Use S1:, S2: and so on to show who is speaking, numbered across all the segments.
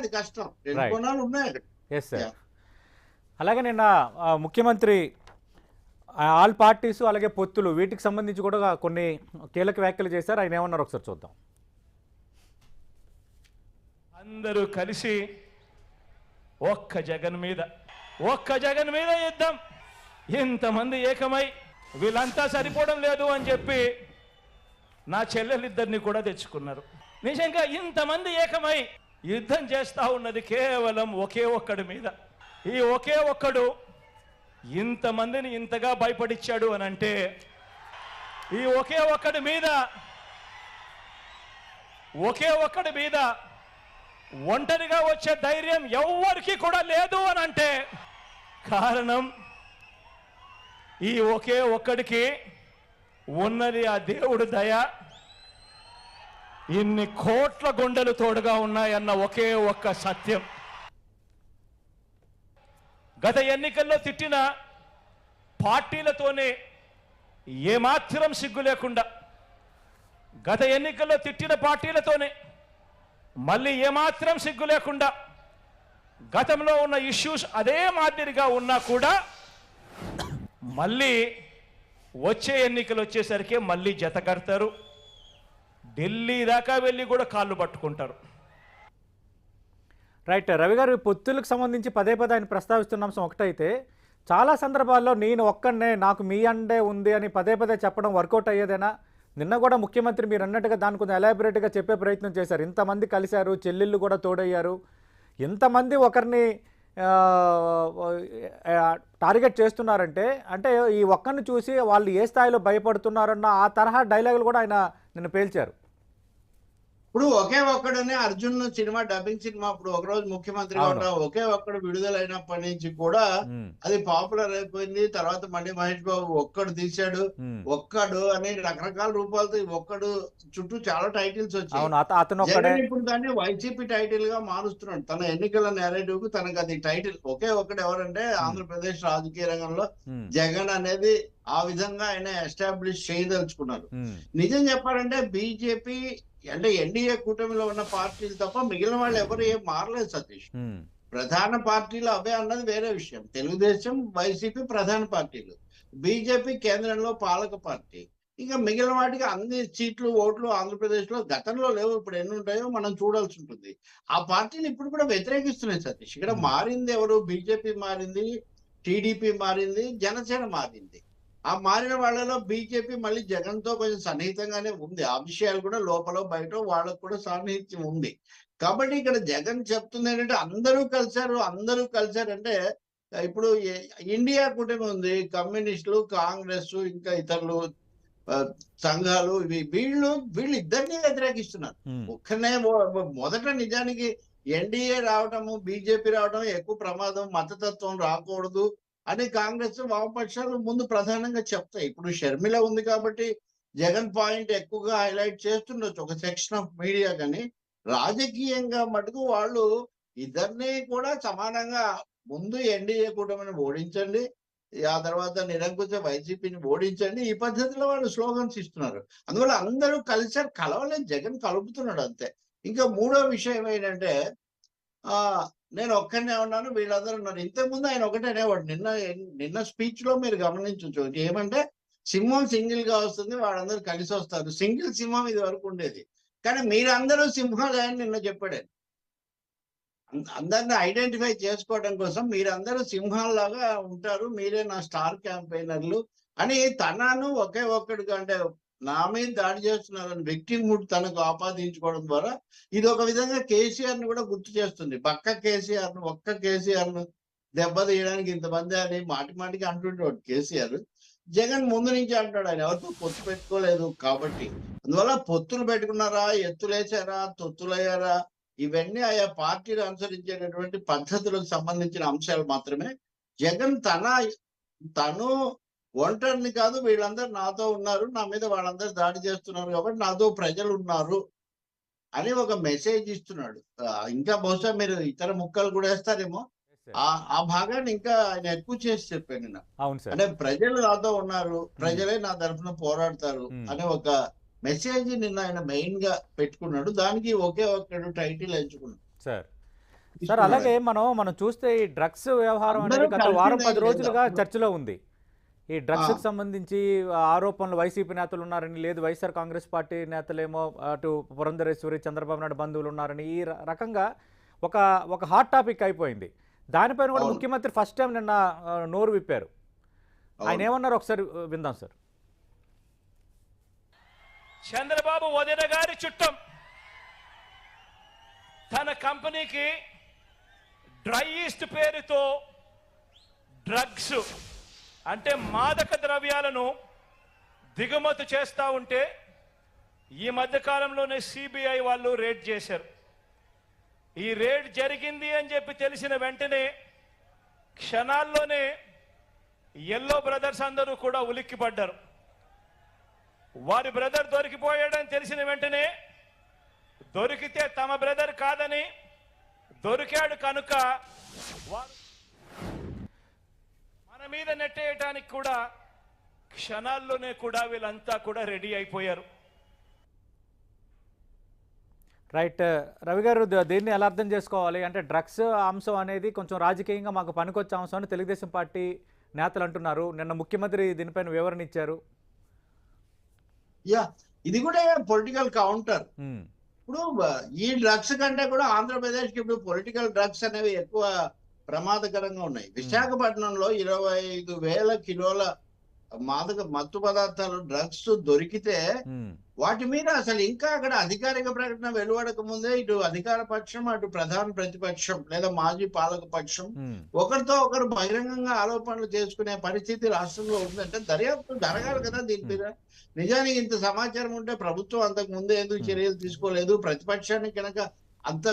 S1: అది కష్టం. రెండు కోణాలు ఉన్నాయి అక్కడ.
S2: Yes sir
S1: Yeah.
S2: అలాగే నిన్న ముఖ్యమంత్రి ఆల్ పార్టీస్ అలాగే పొత్తులు వీటికి సంబంధించి కూడా కొన్ని కీలక వ్యాఖ్యలు చేశారు. ఆయన ఏమన్నారు ఒకసారి చూద్దాం.
S3: అందరూ కలిసి ఒక్క జగన్ మీద ఒక్క జగన్ మీద యుద్ధం. ఇంతమంది ఏకమై వీళ్ళంతా సరిపోవడం లేదు అని చెప్పి నా చెల్లెలిద్దరిని కూడా తెచ్చుకున్నారు. నిజంగా ఇంతమంది ఏకమై యుద్ధం చేస్తా ఉన్నది కేవలం ఒకే ఒక్కడి మీద. ఈ ఒకే ఒక్కడు ఇంతమందిని ఇంతగా భయపడిచ్చాడు అని అంటే ఈ ఒకే ఒక్కడి మీద ఒకే ఒక్కడి మీద ఒంటరిగా వచ్చే ధైర్యం ఎవ్వరికి కూడా లేదు అని అంటే కారణం ఈ ఒకే ఒక్కడికి ఉన్నది ఆ దేవుడు దయ. ఇన్ని కోట్ల గుండెలు తోడుగా ఉన్నాయన్న ఒకే ఒక్క సత్యం. గత ఎన్నికల్లో తిట్టిన పార్టీలతోనే ఏమాత్రం సిగ్గు లేకుండా గత ఎన్నికల్లో తిట్టిన పార్టీలతోనే మళ్ళీ ఏమాత్రం సిగ్గు లేకుండా గతంలో ఉన్న ఇష్యూస్ అదే మాదిరిగా ఉన్నా కూడా మళ్ళీ వచ్చే ఎన్నికలు వచ్చేసరికి మళ్ళీ జత కడతారు. ఢిల్లీ దాకా వెళ్ళి కూడా కాళ్ళు పట్టుకుంటారు.
S2: రైట్ రవి గారు పొత్తులకు సంబంధించి పదే పదే ఆయన ప్రస్తావిస్తున్న అంశం ఒకటైతే చాలా సందర్భాల్లో నేను ఒక్కనే నాకు మీ అండే ఉంది అని పదే పదే చెప్పడం వర్కౌట్ అయ్యేదేనా? నిన్న కూడా ముఖ్యమంత్రి మీరు అన్నట్టుగా దాని కొంచెం ఎలాబరేట్గా చెప్పే ప్రయత్నం చేశారు. ఇంతమంది కలిశారు చెల్లెళ్ళు కూడా తోడయ్యారు. ఇంతమంది ఒకరిని టార్గెట్ చేస్తున్నారంటే అంటే ఈ ఒక్కరిని చూసి వాళ్ళు ఏ స్థాయిలో భయపడుతున్నారన్న ఆ తరహా డైలాగులు కూడా ఆయన నిన్న పేల్చారు.
S1: ఇప్పుడు ఒకే ఒక్కడనే అర్జున్ సినిమా డబ్బింగ్ సినిమా ఇప్పుడు ఒక రోజు ముఖ్యమంత్రిగా. ఉన్న ఒకే ఒక్కడు విడుదలైనప్పటి నుంచి కూడా అది పాపులర్ అయిపోయింది. తర్వాత మళ్ళీ మహేష్ బాబు ఒక్కడు తీశాడు. ఒక్కడు అని రకరకాల రూపాలతో ఒక్కడు చుట్టూ చాలా టైటిల్స్ వచ్చాయి.
S2: ఒక్కడే.
S1: ఇప్పుడు దాన్ని వైసీపీ టైటిల్గా మారుస్తున్నాడు. తన ఎన్నికల నేరేటివ్కు తనకు అది టైటిల్ ఒకే ఒకటి ఎవరంటే ఆంధ్రప్రదేశ్ రాజకీయ రంగంలో జగన్ అనేది ఆ విధంగా ఆయన ఎస్టాబ్లిష్ చేయదలుచుకున్నారు నిజం చెప్పాలంటే బీజేపీ అంటే ఎన్డీఏ కూటమిలో ఉన్న పార్టీలు తప్ప మిగిలిన వాళ్ళు ఎవరు ఏం మారలేదు సతీష్. ప్రధాన పార్టీలు అవే అన్నది వేరే విషయం. తెలుగుదేశం వైసీపీ ప్రధాన పార్టీలు. బీజేపీ కేంద్రంలో పాలక పార్టీ. ఇంకా మిగిలిన వాటికి అన్ని సీట్లు ఓట్లు ఆంధ్రప్రదేశ్లో గతంలో లేవు. ఇప్పుడు ఎన్ని ఉంటాయో మనం చూడాల్సి ఉంటుంది. ఆ పార్టీలు ఇప్పుడు కూడా వ్యతిరేకిస్తున్నాయి సతీష్. ఇక్కడ. మారింది ఎవరు? బీజేపీ మారింది టీడీపీ మారింది జనసేన మారింది. ఆ మారిన వాళ్ళలో బీజేపీ మళ్ళీ జగన్తో కొంచెం సన్నిహితంగానే ఉంది. ఆ విషయాలు కూడా లోపల బయట వాళ్ళకు కూడా సాన్నిహిత్యం ఉంది. కాబట్టి ఇక్కడ జగన్ చెప్తుంది ఏంటంటే అందరూ కలిశారు అందరూ కలిశారంటే ఇప్పుడు ఏ- ఇండియా కూటమి ఉంది. కమ్యూనిస్టులు కాంగ్రెస్ ఇంకా ఇతరులు సంఘాలు ఇవి వీళ్ళు వీళ్ళు ఇద్దరిని వ్యతిరేకిస్తున్నారు. ఒక్కనే మొదట నిజానికి ఎన్డీఏ రావటము బీజేపీ రావడం ఎక్కువ ప్రమాదం మతతత్వం రాకూడదు. అని కాంగ్రెస్ వామపక్షాలు ముందు ప్రధానంగా చెప్తాయి. ఇప్పుడు షర్మిల ఉంది కాబట్టి జగన్ పాయింట్ ఎక్కువగా హైలైట్ చేస్తుండొచ్చు. ఒక సెక్షన్ ఆఫ్ మీడియా కానీ రాజకీయంగా మటుకు వాళ్ళు ఇద్దరిని కూడా సమానంగా ముందు ఎన్డీఏ కూటమిని ఓడించండి ఆ తర్వాత నిరంకుశ వైసీపీని ఓడించండి. ఈ పద్ధతిలో వాళ్ళు స్లోగన్స్ ఇస్తున్నారు. అందువల్ల అందరూ కలిసారు కలవలేదు జగన్ కలుపుతున్నాడు అంతే. ఇంకా మూడో విషయం ఏంటంటే ఆ నేను ఒక్కనే ఉన్నాను వీళ్ళందరూ ఉన్నారు. ఇంతకుముందు ఆయన ఒకటే అనేవాడు. నిన్న నిన్న స్పీచ్లో మీరు గమనించవచ్చు ఏమంటే సింహం సింగిల్గా వస్తుంది వాళ్ళందరూ కలిసి వస్తారు. సింగిల్ సింహం ఇది వరకు ఉండేది. కానీ మీరందరూ సింహాలు అని నిన్న చెప్పాడు. అందరిని ఐడెంటిఫై చేసుకోవడం కోసం మీరందరూ సింహాల్లాగా ఉంటారు. మీరే నా స్టార్ క్యాంపెయినర్లు అని తనను ఒకే ఒక్కడిగా అంటే నా మీద దాడి చేస్తున్నారని వ్యక్తిముడ్ తనకు ఆపాదించుకోవడం ద్వారా ఇది ఒక విధంగా కేసీఆర్ని కూడా గుర్తు చేస్తుంది. పక్క కేసీఆర్ను ఒక్క కేసీఆర్ను దెబ్బతీయడానికి ఇంతమంది అని మాటి మాటికి అంటుండేవాడు కేసీఆర్. జగన్ ముందు నుంచి అంటాడు ఆయన ఎవరితో పొత్తు పెట్టుకోలేదు కాబట్టి. అందువల్ల పొత్తులు పెట్టుకున్నారా ఎత్తులేసారా తొత్తులయ్యారా ఇవన్నీ ఆయా పార్టీలు అనుసరించేటటువంటి పద్ధతులకు సంబంధించిన అంశాలు మాత్రమే. జగన్ తన తను ఒంటరిని కాదు వీళ్ళందరూ నాతో ఉన్నారు నా మీద వాళ్ళందరూ దాడి చేస్తున్నారు కాబట్టి నాతో ప్రజలు ఉన్నారు అని ఒక మెసేజ్ ఇస్తున్నాడు. ఇంకా బహుశా మీరు ఇతర ముక్కలు కూడా వేస్తారేమో. ఆ ఆ భాగాన్ని ఇంకా ఆయన ఎక్కువ చేసి చెప్పాను నేను
S2: అవును సార్
S1: అంటే ప్రజలు నాతో ఉన్నారు ప్రజలే నా తరఫున పోరాడతారు
S2: Hmm.
S1: అనే ఒక మెసేజ్ నిన్న ఆయన మెయిన్గా పెట్టుకున్నాడు. దానికి ఒకే ఒక్కడు టైటిల్ ఎంచుకున్నాడు.
S2: Sir sir. అలాగే మనం మనం చూస్తే ఈ డ్రగ్స్ వ్యవహారం అనేది గత వారం పది రోజులుగా? చర్చలో ఉంది. ఈ డ్రగ్స్కి. సంబంధించి ఆరోపణలు వైసీపీ నేతలు ఉన్నారని లేదు వైఎస్ఆర్ కాంగ్రెస్ పార్టీ నేతలేమో అటు పురంధరేశ్వరి చంద్రబాబు నాయుడు బంధువులు ఉన్నారని ఈ రకంగా ఒక ఒక హాట్ టాపిక్ అయిపోయింది దానిపైన కూడా. ముఖ్యమంత్రి ఫస్ట్ టైం నిన్న నోరు విప్పారు ఆయన. ఏమన్నారు ఒకసారి విందాం సార్
S3: చంద్రబాబు వదిన గారి చుట్టం తన కంపెనీకి డ్రై ఈస్ట్ పేరుతో డ్రగ్స్ అంటే మాదక ద్రవ్యాలను దిగుమతి చేస్తూ ఉంటే ఈ మధ్యకాలంలోనే సిబిఐ వాళ్ళు రేడ్ చేశారు. ఈ రేడ్ జరిగింది అని చెప్పి తెలిసిన వెంటనే క్షణాల్లోనే ఎల్లో బ్రదర్స్ అందరూ కూడా ఉలిక్కిపడ్డారు. వారి బ్రదర్ దొరికిపోయాడని తెలిసిన వెంటనే దొరికితే తమ బ్రదర్ కాదని దొరికాడు కనుక వారు మన మీద నెట్టేయటానికి కూడా క్షణాల్లోనే కూడా వీళ్ళంతా కూడా రెడీ అయిపోయారు.
S2: రైట్ రవి గారు దీన్ని ఎలా అర్థం చేసుకోవాలి? అంటే డ్రగ్స్ అంశం అనేది కొంచెం రాజకీయంగా మాకు పనికొచ్చే అంశం అని తెలుగుదేశం పార్టీ నేతలు అంటున్నారు. నిన్న ముఖ్యమంత్రి దీనిపైన వివరణ ఇచ్చారు.
S1: యా ఇది కూడా పొలిటికల్ కౌంటర్. ఇప్పుడు ఈ డ్రగ్స్ కంటే కూడా ఆంధ్రప్రదేశ్కి ఇప్పుడు పొలిటికల్ డ్రగ్స్ అనేవి ఎక్కువ ప్రమాదకరంగా ఉన్నాయి. విశాఖపట్నంలో ఇరవై ఐదు వేల కిలోల మాదక మత్తు పదార్థాలు డ్రగ్స్ దొరికితే వాటి మీద అసలు ఇంకా అక్కడ అధికారిక ప్రకటన వెలువడక ముందే ఇటు అధికార పక్షం అటు ప్రధాన ప్రతిపక్షం లేదా మాజీ పాలక పక్షం ఒకరితో ఒకరు బహిరంగంగా ఆరోపణలు చేసుకునే పరిస్థితి రాష్ట్రంలో ఉందంటే దర్యాప్తు జరగాలి కదా దీని మీద. నిజానికి ఇంత సమాచారం ఉంటే ప్రభుత్వం అంతకు ముందే ఎందుకు చర్యలు తీసుకోలేదు. ప్రతిపక్షానికి కనుక అంత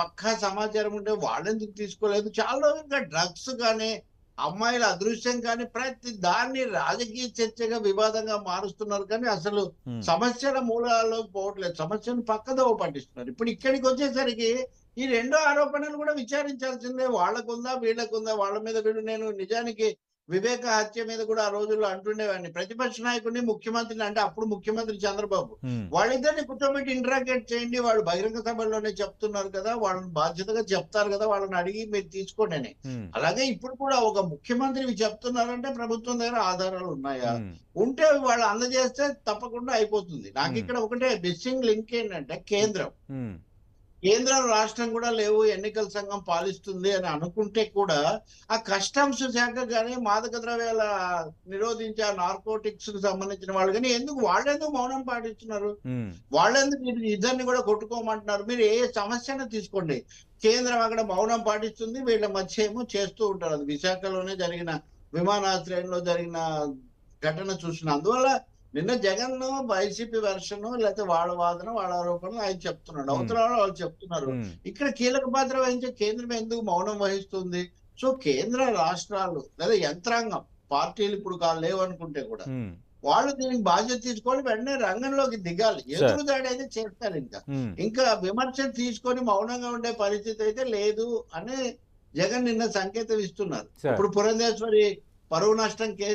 S1: పక్కా సమాచారం ఉంటే వాళ్ళెందుకు తీసుకోలేదు? చాలా ఇంకా డ్రగ్స్ కానీ అమ్మాయిల అదృశ్యం కానీ ప్రతి దాన్ని రాజకీయ చర్చగా వివాదంగా మారుస్తున్నారు కానీ అసలు. సమస్యల మూలాల్లోకి పోవట్లేదు. సమస్యను పక్కదోవ పట్టిస్తున్నారు. ఇప్పుడు ఇక్కడికి వచ్చేసరికి ఈ రెండో ఆరోపణలు కూడా విచారించాల్సిందే. వాళ్ళకుందా వీళ్ళకుందా వాళ్ళ మీద వీళ్ళు నేను నిజానికి వివేక హత్య మీద కూడా ఆ రోజుల్లో అంటుండేవాడిని. ప్రతిపక్ష నాయకుడిని ముఖ్యమంత్రిని అంటే అప్పుడు ముఖ్యమంత్రి చంద్రబాబు. వాళ్ళిద్దరిని కూర్చోబెట్టి ఇంటరాగేట్ చేయండి. వాళ్ళు బహిరంగ సభల్లోనే చెప్తున్నారు కదా వాళ్ళని బాధ్యతగా చెప్తారు కదా వాళ్ళని అడిగి మీరు తీసుకోండి అలాగే ఇప్పుడు కూడా ఒక ముఖ్యమంత్రి చెప్తున్నారంటే ప్రభుత్వం దగ్గర ఆధారాలు ఉన్నాయా? ఉంటే వాళ్ళు అందజేస్తే తప్పకుండా అయిపోతుంది. నాకు. ఇక్కడ ఒకటే మిస్సింగ్ లింక్ ఏంటంటే కేంద్రం. కేంద్రం రాష్ట్రం కూడా లేవు ఎన్నికల సంఘం పాలిస్తుంది అని అనుకుంటే కూడా ఆ కస్టమ్స్ శాఖ కానీ మాదక ద్రవ్యాల నిరోధించే నార్కోటిక్స్కు సంబంధించిన వాళ్ళు కానీ ఎందుకు వాళ్ళెందుకు మౌనం పాటిస్తున్నారు? వాళ్ళెందుకు ఇది- ఇద్దరిని కూడా కొట్టుకోమంటున్నారు? మీరు ఏ సమస్యను తీసుకోండి. కేంద్రం అక్కడ మౌనం పాటిస్తుంది వీళ్ళ మధ్య ఏమో చేస్తూ ఉంటారు. అది విశాఖలోనే జరిగిన విమానాశ్రయంలో జరిగిన ఘటన చూసిన అందువల్ల నిన్న జగన్ వైసీపీ వెర్షన్ లేకపోతే వాళ్ళ వాదన వాళ్ళ ఆరోపణలు ఆయన చెప్తున్నాడు. అవతల వాళ్ళు చెప్తున్నారు. ఇక్కడ కీలక పాత్ర వహించే కేంద్రం ఎందుకు మౌనం వహిస్తుంది? సో కేంద్ర రాష్ట్రాలు లేదా యంత్రాంగం పార్టీలు ఇప్పుడు కాదు లేవనుకుంటే కూడా
S2: ఉమ్,
S1: వాళ్ళు దీనికి బాధ్యత తీసుకొని వెంటనే రంగంలోకి దిగాలి. ఎదురుదాడి అయితే చేస్తారు ఇంకా. ఇంకా విమర్శ తీసుకొని మౌనంగా ఉండే పరిస్థితి అయితే లేదు అని జగన్ నిన్న సంకేతం ఇస్తున్నారు. ఇప్పుడు పురంధేశ్వరి పరువు నష్టం కేసు